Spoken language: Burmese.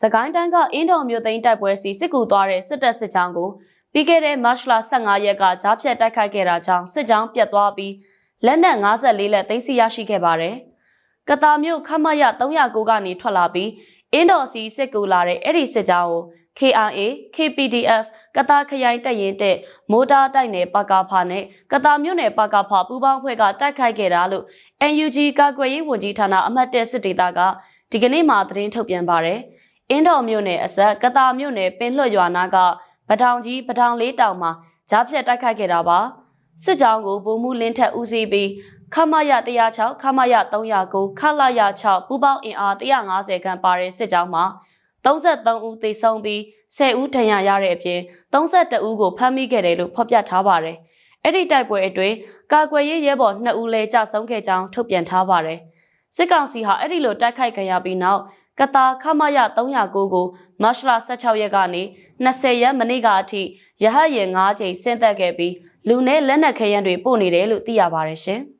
စကိုင်းတိုင်းကအင်းတော်မြို့သိမ်းတိုက်ပွဲစီစစ်ကူသွားတဲ့စစ်တပ်စစ်ကြောင်းကိုပြီးခဲ့တဲ့မတ်လ15ရက်ကကြားဖြတ်တိုက်ခိုက်ခဲ့တာကြောင့်စစ်ကြောင်းပြတ်သွားပြီးလက်နက်54လက်သိမ်းဆီရရှိခဲ့ပါတယ်။ကတာမြို့ခမရ309ကနေထွက်လာပြီးအင်းတော်စီစစ်ကူလာတဲ့အဲ့ဒီစစ်ကြောင်းကို KRA, KPDF ကတာခရိုင်တပ်ရင်းတဲ့မိုးတားတိုက်နယ်ပကဖာနဲ့ကတာမြို့နယ်ပကဖာပူးပေါင်းဖွဲ့ကတိုက်ခိုက်ခဲ့တာလို့ NUG ကာကွယ်ရေးဝန်ကြီးဌာနအမှတ်၁စစ်ဒေသကဒီကနေ့မှသတင်းထုတ်ပြန်ပါတယ်။ အင်းတော်မြို့နယ်အစပ်ကတာမြို့နယ်ပင်လွှတ်ရွာနာကပထောင်ကြီးပထောင်လေးတောင်မှာကြားဖြတ်တိုက်ခိုက်ခဲ့တာပါ။စစ်ကြောင်းကိုဗိုလ်မှူးလင်းထက်ဦးစီးပြီးခမရ106ခမရ309ခလာရ6ပူပေါင်းအင်အား150ခန့်ပါတဲ့စစ်ကြောင်းမှာ33ဦးသေဆုံးပြီး10ဦးဒဏ်ရာရတဲ့အပြင်32ဦးကိုဖမ်းမိခဲ့တယ်လို့ဖော်ပြထားပါတယ်။အဲ့ဒီတိုက်ပွဲအတွင်းကာကွယ်ရေးရဲဘော်2ဦးလည်းကြာဆုံးခဲ့ကြောင်းထုတ်ပြန်ထားပါတယ်။စစ်ကောင်စီဟာအဲ့ဒီလိုတိုက်ခိုက်ခံရပြီးနောက် ကတာခမရ309ကိုမတ်လ16ရက်ကနေ20ရက်မနေ့ကအထိရဟတ်ရင်9ချိန်ဆင်းသက်ခဲ့ပြီးလူနဲ့လက်နက်ခဲယမ်းတွေပို့နေတယ်လို့သိရပါတယ်ရှင်။